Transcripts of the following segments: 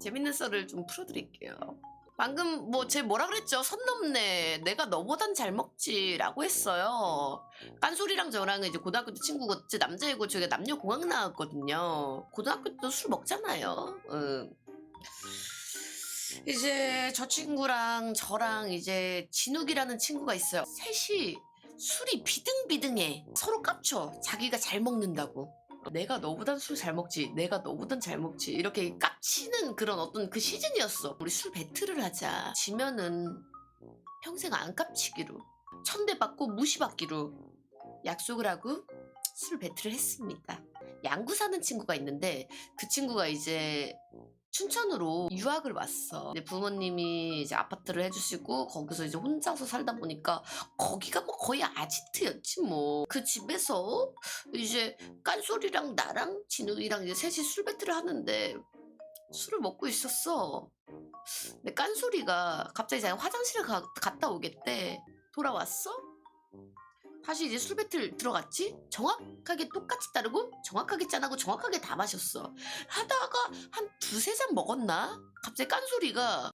재밌는 썰을 좀 풀어드릴게요. 방금 뭐 제 뭐라 그랬죠? 선 넘네. 내가 너보단 잘 먹지라고 했어요. 깐소리랑 저랑은 이제 고등학교 때 친구고 제 남자이고 저희가 남녀 공학 나왔거든요. 고등학교 때도 술 먹잖아요. 응. 이제 저 친구랑 저랑 이제 진욱이라는 친구가 있어요. 셋이 술이 비등비등해. 서로 깝쳐. 자기가 잘 먹는다고. 내가 너보단 술 잘 먹지. 내가 너보단 잘 먹지. 이렇게 깝치는 그런 어떤 그 시즌이었어. 우리 술 배틀을 하자. 지면은 평생 안 깝치기로. 천대 받고 무시받기로 약속을 하고 술 배틀을 했습니다. 양구 사는 친구가 있는데 그 친구가 이제 춘천으로 유학을 왔어. 근데 부모님이 이제 아파트를 해주시고 거기서 이제 혼자서 살다 보니까 거기가 뭐 거의 아지트였지 뭐. 그 집에서 이제 깐솔이랑 나랑 진욱이랑 이제 셋이 술 배틀을 하는데 술을 먹고 있었어. 근데 깐솔이가 갑자기 자기 화장실을 가- 갔다 오겠대. 돌아왔어? 다시 이제 술 배틀 들어갔지? 정확하게 똑같이 따르고 정확하게 짠하고 정확하게 다 마셨어. 하다가 한 두세 잔 먹었나? 갑자기 깐소리가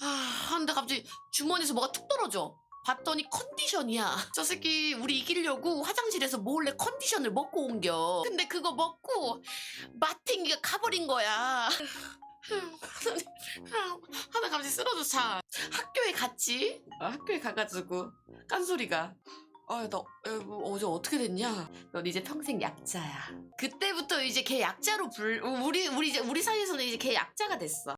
아, 하는데 갑자기 주머니에서 뭐가 툭 떨어져. 봤더니 컨디션이야. 저 새끼 우리 이기려고 화장실에서 몰래 컨디션을 먹고 옮겨. 근데 그거 먹고 마탱이가 가버린 거야. 하나 갑자기 쓰러져 자. 학교에 갔지? 어, 학교에 가가지고 깐소리가 아, 나 에, 뭐, 어제 어떻게 됐냐? 넌 이제 평생 약자야. 그때부터 이제 걔 약자로 불 우리 우리 이제 우리 사이에서는 이제 걔 약자가 됐어.